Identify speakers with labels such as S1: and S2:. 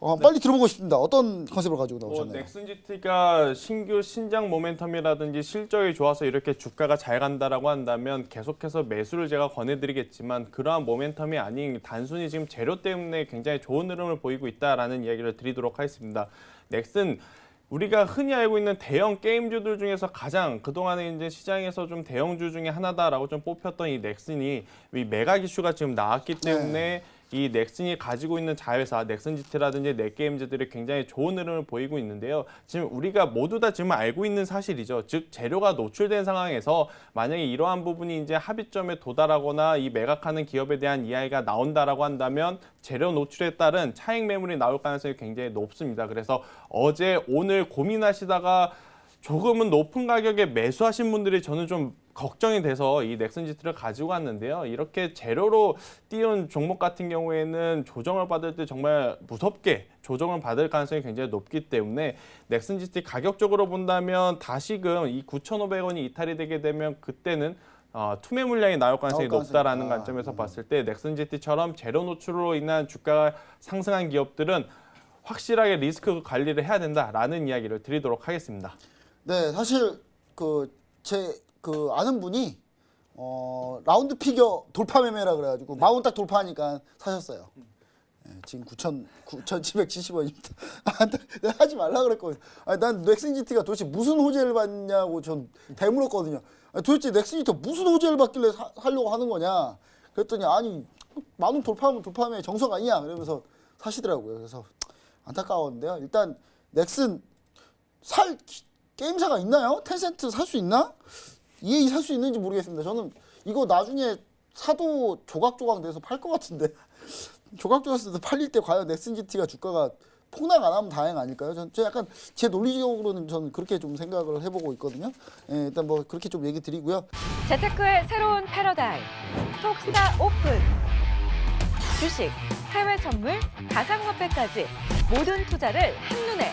S1: 어, 빨리 들어보고 싶습니다. 어떤 컨셉을 가지고
S2: 뭐
S1: 나오셨나요?
S2: 넥슨 GT가 신규 신장 모멘텀이라든지 실적이 좋아서 이렇게 주가가 잘 간다라고 한다면 계속해서 매수를 제가 권해드리겠지만 그러한 모멘텀이 아닌 단순히 지금 재료 때문에 굉장히 좋은 흐름을 보이고 있다라는 이야기를 드리도록 하겠습니다. 넥슨 우리가 흔히 알고 있는 대형 게임주들 중에서 가장 그동안에 이제 시장에서 좀 대형주 중에 하나다라고 좀 뽑혔던 이 넥슨이 이 메가 기슈가 지금 나왔기 때문에 이 넥슨이 가지고 있는 자회사 넥슨 GT라든지 넷게임즈들이 굉장히 좋은 흐름을 보이고 있는데요. 지금 우리가 모두 다 지금 알고 있는 사실이죠. 즉 재료가 노출된 상황에서 만약에 이러한 부분이 이제 합의점에 도달하거나 이 매각하는 기업에 대한 이야기가 나온다라고 한다면 재료 노출에 따른 차익 매물이 나올 가능성이 굉장히 높습니다. 그래서 어제 오늘 고민하시다가 조금은 높은 가격에 매수하신 분들이 저는 좀 걱정이 돼서 이 넥슨 지트를 가지고 왔는데요. 이렇게 재료로 띄운 종목 같은 경우에는 조정을 받을 때 정말 무섭게 조정을 받을 가능성이 굉장히 높기 때문에 넥슨 지트 가격적으로 본다면 다시금 이 9,500원이 이탈이 되게 되면 그때는 어, 투매 물량이 나올 가능성이
S1: 나올
S2: 높다라는
S1: 있다.
S2: 관점에서 봤을 때 넥슨 GT처럼 재료 노출로 인한 주가가 상승한 기업들은 확실하게 리스크 관리를 해야 된다라는 이야기를 드리도록 하겠습니다.
S1: 네, 사실 그제그 아는 분이 어 라운드 피겨 돌파 매매라 그래가지고 마운 딱 돌파하니까 사셨어요. 네, 지금 9천 9,770원입니다. 아, 하지 말라 그랬거든. 아니, 난 넥슨 GT가 도대체 무슨 호재를 받냐고 전 대물었거든요. 아니, 도대체 넥슨 GT가 무슨 호재를 받길래 사, 사려고 하는 거냐? 그랬더니 아니 만원 돌파하면 돌파하면 정석 아니야? 그러면서 사시더라고요. 그래서 안타까웠는데요. 일단 넥슨 살 기- 게임사가 있나요? 텐센트 살 수 있나? EA 살 수 있는지 모르겠습니다. 저는 이거 나중에 사도 조각조각 돼서 팔 것 같은데 조각조각 돼서 팔릴 때 과연 넥슨 GT가 주가가 폭락 안 하면 다행 아닐까요? 전, 저 약간 제 논리적으로는 저는 그렇게 좀 생각을 해보고 있거든요. 예, 일단 뭐 그렇게 좀 얘기 드리고요.
S3: 재테크의 새로운 패러다임 톡스타 오픈 주식, 해외 선물, 가상화폐까지 모든 투자를 한눈에